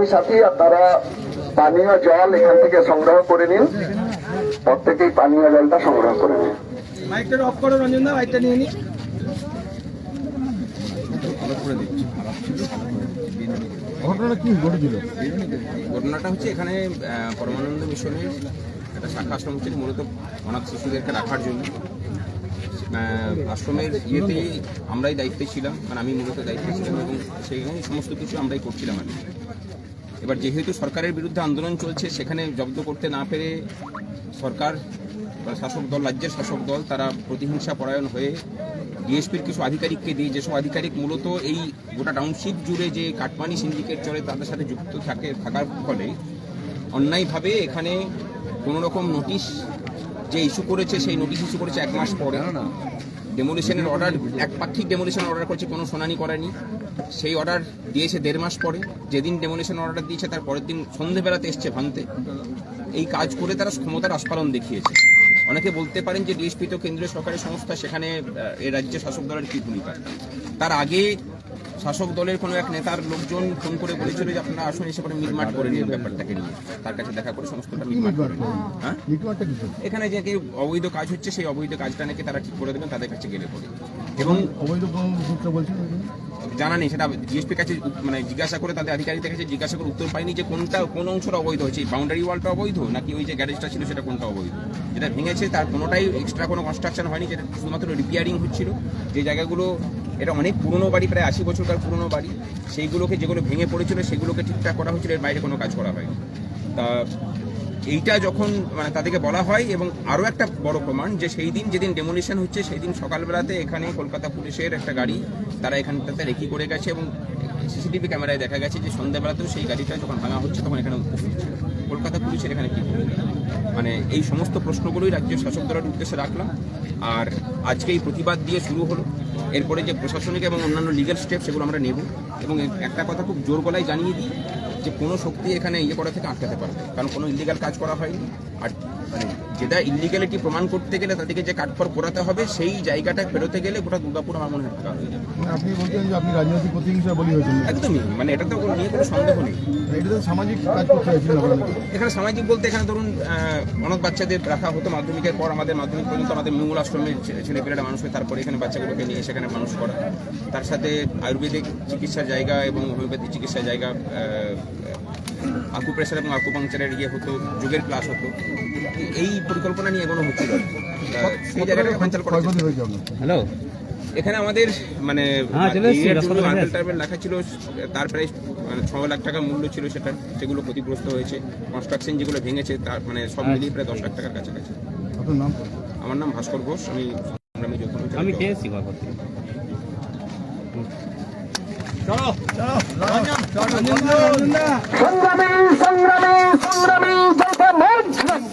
ওই সাথী আপনারা পানীয় জল এখান থেকে সংগ্রহ করে নিন। প্রত্যেকেই পানীয় জলটা সংগ্রহ করে নিন। মাইকটা অফ করো রঞ্জন দা মাইকটা নিয়ে নি। ঘটনাটা কি ঘটেছিল? ঘটনাটা হচ্ছে এখানে পরমানন্দ মিশনের একটা শাখা আশ্রম হচ্ছে মূলত অনাথ শিশুদেরকে রাখার জন্য। আশ্রমের ইয়েতে আমরাই দায়িত্বে ছিলাম মানে আমি মূলত দায়িত্বে ছিলাম এবং সেইখানে সমস্ত কিছু আমরাই করছিলাম আর কি। এবার যেহেতু সরকারের বিরুদ্ধে আন্দোলন চলছে, সেখানে জব্দ করতে না পেরে সরকার শাসক দল, রাজ্যের শাসক দল, তারা প্রতিহিংসা পরায়ণ হয়ে ডিএসপির কিছু আধিকারিককে দিয়ে যেসব আধিকারিক মূলত এই গোটা টাউনশিপ জুড়ে যে কাটমানি সিন্ডিকেট চলে, তাদের সাথে যুক্ত থাকে, থাকার ফলে অন্যায়ভাবে এখানে কোনো রকম নোটিশ যে ইস্যু করেছে, সেই নোটিশ ইস্যু করেছে এক মাস পরে। ডেমোলিশনের অর্ডার একপাক্ষিক ডেমোলিশন অর্ডার করেছে, কোনো শুনানি করেনি। সেই অর্ডার দিয়েছে দেড় মাস পরে। যেদিন ডেমোলিশন অর্ডার দিয়েছে, তার পরের দিন সন্ধেবেলাতে এসছে ভাঙতে। এই কাজ করে তারা ক্ষমতার আস্ফালন দেখিয়েছে। অনেকে বলতে পারেন যে ডিএসপি তো কেন্দ্রীয় সরকারি সংস্থা সেখানে এ রাজ্যে শাসক দলের কী ভূমিকা? তার আগে শাসক দলের কোনো এক নেতার লোকজন ফোন করে বলেছিল যে আপনারা আসুন এসে পরে মিটমাট করে নিন ব্যাপারটাকে নিয়ে। তার কাছে দেখা করে সমস্তটা মিটমাট করে হ্যাঁ? এখানে যে কি অবৈধ কাজ হচ্ছে সেই অবৈধ কাজটা নাকি তারা ঠিক করে দেবেন তাদের কাছে গেলে পরে। এবং অবৈধ জানা নেই সেটা জিএসপি কাছে মানে জিজ্ঞাসা করে তাদের আধিকারিকদের কাছে জিজ্ঞাসা করে উত্তর পাইনি যে কোনটা কোন অংশটা অবৈধ হয়েছে। বাউন্ডারি ওয়ালটা অবৈধ নাকি ওই যে গ্যারেজটা ছিল সেটা কোনটা অবৈধ? যেটা ভেঙেছে তার কোনোটাই এক্সট্রা কোনো কনস্ট্রাকশন হয়নি যেটা শুধুমাত্র রিপেয়ারিং হচ্ছিল। যে জায়গাগুলো এটা অনেক পুরনো বাড়ি, প্রায় আশি বছরকার পুরনো বাড়ি। সেইগুলোকে যেগুলো ভেঙে পড়েছিল, সেগুলোকে ঠিকঠাক করা হয়েছিল, এর বাইরে কোনো কাজ করা হয়নি। তা এইটা যখন মানে তাদেরকে বলা হয়, এবং আরও একটা বড় প্রমাণ যে সেই দিন যেদিন ডেমোলিশন হচ্ছে সেই দিন সকালবেলাতে এখানে কলকাতা পুলিশের একটা গাড়ি, তারা এখানটাতে রেকি করে গেছে এবং সিসিটিভি ক্যামেরায় দেখা গেছে যে সন্ধ্যাবেলাতেও সেই গাড়িটা যখন ভাঙা হচ্ছে, তখন এখানে উপস্থিত ছিল। কলকাতা পুলিশের এখানে কী? মানে এই সমস্ত প্রশ্নগুলোই রাজ্য শাসক দলের উদ্দেশ্যে রাখলাম। আর আজকে এই প্রতিবাদ দিয়ে শুরু হলো। এরপরে যে প্রশাসনিক এবং অন্যান্য লিগ্যাল স্টেপ সেগুলো আমরা নেব। এবং একটা কথা খুব জোর গলায় জানিয়ে দিই যে কোনো শক্তি এখানে ইয়ে করা থেকে আটকাতে পারবে। কারণ কোনো ইলিগাল কাজ করা হয়নি। আর মানে যেটা ইলিগালিটি প্রমাণ করতে গেলে তাদেরকে যে কাঠখড় পোড়াতে হবে সেই জায়গাটা ফেরোতে গেলে গোটা দুর্গাপুর আমার মনে হয় হয়ে যাবে। মানে আপনি বলছেন যে আপনি রাজনৈতিক প্রতিহিংসা বলি হয়েছেন। একদমই। মানে এটা তো কোনো- নিয়ে কোনো সন্দেহ নেই। এটা তো সামাজিক কাজ করতে এখানে সামাজিক বলতে এখানে ধরুন অনাথ বাচ্চাদের রাখা হতো মাধ্যমিকের পর আমাদের মাধ্যমিক পর্যন্ত আমাদের মঙ্গল আশ্রমের ছেলেপেলেরা মানুষ হয়ে তারপরে এখানে বাচ্চাগুলোকে নিয়ে সেখানে মানুষ করা তার সাথে আয়ুর্বেদিক চিকিৎসার জায়গা এবং হোমিওপ্যাথি চিকিৎসার জায়গা আকুপ্রেশার এবং আকুপাংচারের ইয়ে হতো যোগের ক্লাস হতো। এই পরিকল্পনা নিয়ে এগোনো হচ্ছিল সেই জায়গাটাকে বাঞ্চাল করা হ্যালো। এখানে আমাদের মানে হ্যাঁ, চলে চলে। টাইপের লেখা ছিল তার প্রায় মানে ছ লাখ টাকা মূল্য ছিল সেটা সেগুলো ক্ষতিগ্রস্ত হয়েছে। কনস্ট্রাকশন যেগুলো ভেঙেছে তার মানে সব মিলিয়ে প্রায় দশ লাখ টাকার কাছাকাছি। আমার নাম ভাস্কর ঘোষ আমি সংগ্রামী মঞ্চের আমি একজন। খেয়ে এসছি ঘর সংগ্রামী সংগ্রামী সংগ্রামী জনতা